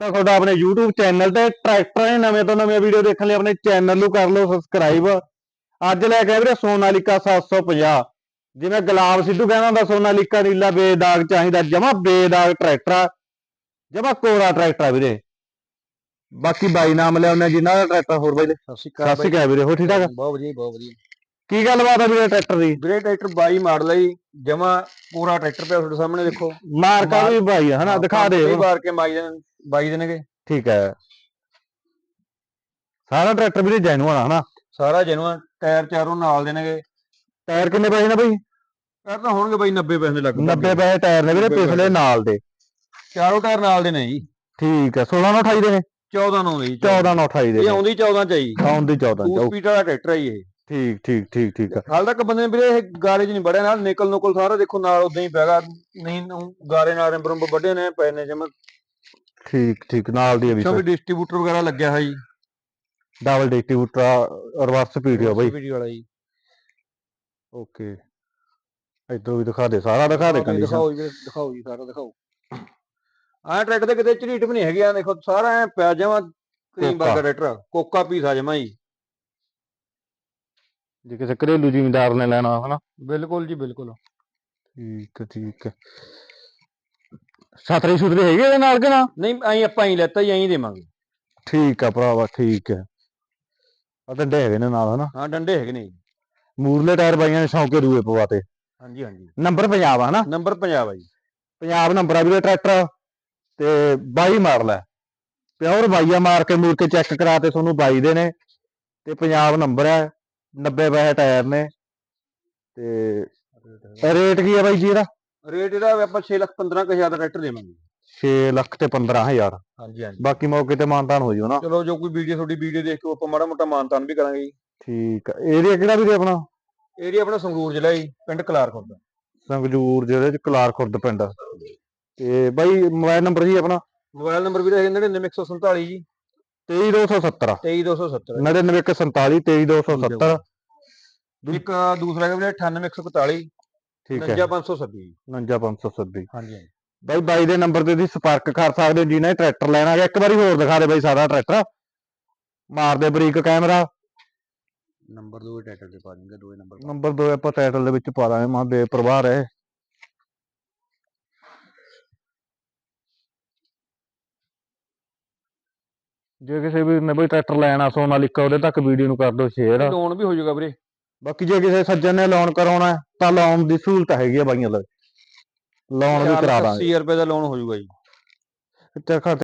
ਤਾਂ ਤੁਹਾਡਾ ਆਪਣੇ YouTube ਚੈਨਲ ਤੇ ਟਰੈਕਟਰ ਦੇ ਨਵੇਂ ਤੋਂ ਨਵੀਆਂ ਵੀਡੀਓ ਦੇਖਣ ਲਈ ਆਪਣੇ ਚੈਨਲ ਨੂੰ ਕਰ ਲਓ ਸਬਸਕ੍ਰਾਈਬ ਅੱਜ ਲੈ ਕੇ ਆਏ ਵੀਰੇ ਸੋਨਾਲੀਕਾ 750 ਜਿਵੇਂ ਗੁਲਾਬ ਸਿੱਧੂ ਕਹਿੰਦਾ ਹੁੰਦਾ ਸੋਨਾਲੀਕਾ ਨੀਲਾ ਬੇਦਾਗ ਚਾਹੀਦਾ ਜਮਾ ਬੇਦਾਗ ਟਰੈਕਟਰ ਆ। ਜਮਾ ਕੋਰਾ ਟਰੈਕਟਰ ਆ ਵੀਰੇ। ਬਾਕੀ ਬਾਈ ਨਾਮ ਲਿਆਉਂਦੇ ਜਿਨ੍ਹਾਂ ਦਾ ਟਰੈਕਟਰ ਹੋਰ ਬਾਈ ਦੇ। ਸਤਿ ਸ਼੍ਰੀ ਸਤਿ ਸ਼੍ਰੀ ਅਕਾਲ ਵੀਰੇ ਹੋ ਠੀਕ ਠਾਕ ਬਹੁਤ ਵਧੀਆ ਬਹੁਤ ਵਧੀਆ। ਕੀ ਗੱਲਬਾਤ ਆ ਵੀਰੇ ਟਰੈਕਟਰ ਦੀ? ਵੀਰੇ ਟਰੈਕਟਰ 22 ਮਾਡਲ ਹੈ ਜਮਾ ਪੂਰਾ ਟਰੈਕਟਰ ਪਿਆ ਤੁਹਾਡੇ ਸਾਹਮਣੇ ਦੇਖੋ। ਮਾਰਕਾ ਵੀ ਬਾਈ ਆ ਹਨਾ? ਦਿਖਾ ਦੇ। ਕਈ ਵਾਰ ਕੇ ਮਾਈ ਦੇਣ 22 ਦੇਣਗੇ ਠੀਕ ਹੈ। ਸਾਰਾ ਟਰੈਕਟਰ ਵੀਰੇ ਜੈਨੂਅਨ ਆ ਹਨਾ? ਸਾਰਾ ਜੈਨੂਅਨ ਟਾਇਰ ਚਾਰੋਂ ਨਾਲ ਦੇਣਗੇ ਟਾਇਰ ਕਿੰਨੇ ਪਏ ਨੇ ਬਾਈ? ਟਾਇਰ ਤਾਂ ਹੋਣਗੇ ਬਾਈ 90 ਪੈਸੇ ਦੇ ਲੱਗ 90 ਪੈਸੇ ਟਾਇਰ ਨੇ ਵੀਰੇ 90 ਪਿਛਲੇ ਨਾਲ ਦੇ। ਚਾਰੋਂ ਟਾਇਰ ਨਾਲ ਦੇ ਨੇ ਜੀ। ਠੀਕ ਹੈ 16 ਨਾਲ 28 ਦੇ ਨੇ? 14 ਨੂੰ ਜੀ 14 ਨਾਲ 28 ਦੇ ਇਹ ਆਉਂਦੀ 14 ਚ ਆਈ ਆਉਂਦੀ 14 2 ਚ ਸਪੀਡ ਵਾਲਾ ਟਰੈਕਟਰ ਹੈ ਇਹ। ਠੀਕ ਠੀਕ ਠੀਕ ਠੀਕ ਆ। ਹਾਲ ਤੱਕ ਬੰਦੇ ਨੇ ਵੀਰੇ ਇਹ ਗਾਰੇ 'ਚ ਨਹੀਂ ਵੜਿਆ ਨਾਲ ਨਿਕਲ ਨੁਕਲ ਸਾਰਾ ਦੇਖੋ ਨਾਲ ਉਦਾਂ ਹੀ ਪੈਗਾ ਨਹੀਂ ਗਾਰੇ ਨਾਲ ਰੰਬਰੰਬ ਵੱਡੇ ਨੇ ਪਏ ਨੇ ਜਮਾ। ਠੀਕ ਠੀਕ ਨਾਲ ਦੀ ਆ ਵੀ ਕਿਉਂਕਿ ਡਿਸਟ੍ਰੀਬਿਊਟਰ ਵਗੈਰਾ ਲੱਗਿਆ ਹੋਇਆ ਜੀ? ਡਬਲ ਡਿਸਟ੍ਰੀਬਿਊਟਰ ਰਿਵਰਸ ਪੀਡੀਓ ਬਾਈ। ਵੀਡੀਓ ਵਾਲਾ ਜੀ। ਓਕੇ। ਇਧਰ ਵੀ ਦਿਖਾ ਦੇ ਸਾਰਾ ਦਿਖਾ ਦੇ ਕੰਡੀਸ਼ਨ। ਦਿਖਾਓ ਜੀ ਦਿਖਾਓ ਜੀ ਸਾਰਾ ਦਿਖਾਓ। ਆਹ ਟਰੈਕ ਤੇ ਕਿਤੇ ਝਰੀਟ ਵੀ ਨਹੀਂ ਹੈਗੀ ਆ ਦੇਖੋ ਸਾਰਾ ਐ ਪਿਆ ਜਾਵਾਂ ਕਰੀਮ। ਵਰਗਾ ਟਰੈਕਟਰ ਕੋਕਾ ਪੀਸ ਆ ਜਮਾ ਜੀ। ਜੇ ਕਿਸੇ ਘਰੇਲੂ ਜ਼ਿਮੀਂਦਾਰ ਨੇ ਲੈਣਾ ਹਨਾ। ਬਿਲਕੁਲ ਜੀ ਬਿਲਕੁਲ। ਠੀਕ ਠੀਕ। ਹੈ। ਛਤਰੀ ਛੁਤਰੀ ਹੈਗੀ ਇਹਦੇ ਨਾਲ ਕਿ ਨਾ ਨਹੀਂ ਐਂ ਆਪਾਂ ਹੀ ਲੈਤਾ ਜੀ ਐਂ ਦੇਵਾਂਗੇ। ਠੀਕ ਆ ਭਰਾਵਾ ਠੀਕ ਹੈ ਆ ਤਾਂ ਹੈਗੇ ਨੇ ਨਾਲ ਹਨਾ? ਹਾਂ ਡੰਡੇ ਹੈਗੇ ਨੇ ਜੀ। ਮੂਰਲੇ ਟਾਇਰ ਬਾਈਆਂ ਨੇ ਸ਼ੌਂਕੇ ਰੂਏ ਪਵਾਤੇ। ਹਾਂਜੀ ਹਾਂਜੀ। ਨੰਬਰ ਪੰਜਾਬ ਆ ਹਨਾ? ਨੰਬਰ ਪੰਜਾਬ ਆ ਜੀ। ਪੰਜਾਬ ਨੰਬਰ ਆ ਵੀਰੇ ਟਰੈਕਟਰ ਤੇ 22 ਮਾਡਲ ਹੈ ਪਿਓਰ ਬਾਈਆ ਮਾਰ ਕੇ ਮੂਰ ਕੇ ਚੈੱਕ ਕਰਾ ਤੇ ਤੁਹਾਨੂੰ 22 ਦੇ ਨੇ। ਤੇ ਪੰਜਾਬ ਨੰਬਰ ਹੈ 90 ਪੈਸੇ ਟਾਇਰ ਨੇ। ਤੇ ਰੇਟ ਕੀ ਹੈ ਬਾਈ ਜੀ ਇਹਦਾ? ਰੇਟ ਇਹਦਾ ਆਪਾਂ 6 ਲੱਖ 15 ਕੁ ਹਜ਼ਾਰ ਦਾ ਟਰੈਕਟਰ ਦੇਵਾਂਗੇ 6 ਲੱਖ ਤੇ 15000 ਹਾਂਜੀ ਹਾਂਜੀ। ਬਾਕੀ ਮੌਕੇ ਤੇ ਮਾਨਤਾਨ ਹੋ ਜਿਓ ਨਾ। ਚਲੋ ਜੋ ਕੋਈ ਵੀਡੀਓ ਤੁਹਾਡੀ ਵੀਡੀਓ ਦੇਖ ਕੇ ਆਪਾਂ ਮਾੜਾ ਮੋਟਾ ਮਾਨਤਾਨ ਵੀ ਕਰਾਂਗੇ ਜੀ। ਠੀਕ ਆ। ਏਰੀਆ ਕਿਹੜਾ ਵੀਰੇ ਆਪਣਾ? ਏਰੀਆ ਆਪਣਾ ਸੰਗਰੂਰ ਜ਼ਿਲ੍ਹਾ ਜੀ ਪਿੰਡ ਕਲਾਰਖੁਰਦ। ਸੰਗਜੂਰ ਜਿਹੜੇ ਚ ਕਲਾਰ ਖੁਰਦ ਪਿੰਡ। ਤੇ ਬਾਈ ਮੋਬਾਈਲ ਨੰਬਰ ਜੀ ਆਪਣਾ? ਮੋਬਾਈਲ ਨੰਬਰ ਵੀ ਹੈਗੇ 99147 ਜੀ। 23270 23270 99147 23270 ਇੱਕ ਦੂਸਰਾ ਹੈਗਾ ਵੀਰੇ 98141 ਠੀਕ ਹੈ। 59526 59570 ਹਾਂਜੀ ਬਾਈ ਬਾਈ ਦੇ ਨੰਬਰ ਤੇ ਤੁਸੀਂ ਸੰਪਰਕ ਕਰ ਸਕਦੇ ਹੋ ਜਿਹਨੇ ਟਰੈਕਟਰ ਲੈਣਾ ਹੈ ਇੱਕ ਵਾਰੀ ਹੋਰ ਦਿਖਾ ਦੇ ਬਾਈ ਸਾਰਾ ਟਰੈਕਟਰ। ਮਾਰਦੇ ਬਰੀਕ ਕੈਮਰਾ। ਨੰਬਰ ਦੋ ਟਰੈਕਟਰ ਦੇ ਪਾ ਦਿੰਗੇ ਦੋਏ ਨੰਬਰ ਨੰਬਰ 2 ਆਪਾਂ ਟਾਈਟਲ ਦੇ ਵਿੱਚ ਪਾ ਦਾਂਗੇ ਮਾਂ ਬੇਪਰਵਾਹ ਰਹੇ। ਜੇ ਕਿਸੇ ਵੀ ਨੇ ਬਈ ਟਰੈਕਟਰ ਲੈਣਾ ਸੋਨਾਲੀਕਾ ਉਹਦੇ ਤੱਕ ਵੀਡੀਓ ਨੂੰ ਕਰ ਦਿਓ ਸ਼ੇਅਰ। ਲੋਨ ਵੀ ਹੋ ਜਾਊਗਾ ਵੀਰੇ। ਬਾਕੀ ਜੇ ਕਿਸੇ ਸੱਜਣ ਨੇ ਲੋਨ ਕਰਾਉਣਾ ਹੈ, ਤਾਂ ਲੋਨ ਦੀ ਸਹੂਲਤ ਹੈਗੀ ਆ ਬਾਈਆਂ ਲਈ ਲੋਨ ਵੀ ਕਰਾ ਦਾਂਗੇ। 80 ਰੁਪਏ ਦਾ ਲੋਨ ਹੋ ਜਾਊਗਾ ਜੀ। ਤੇ ਖਰਚ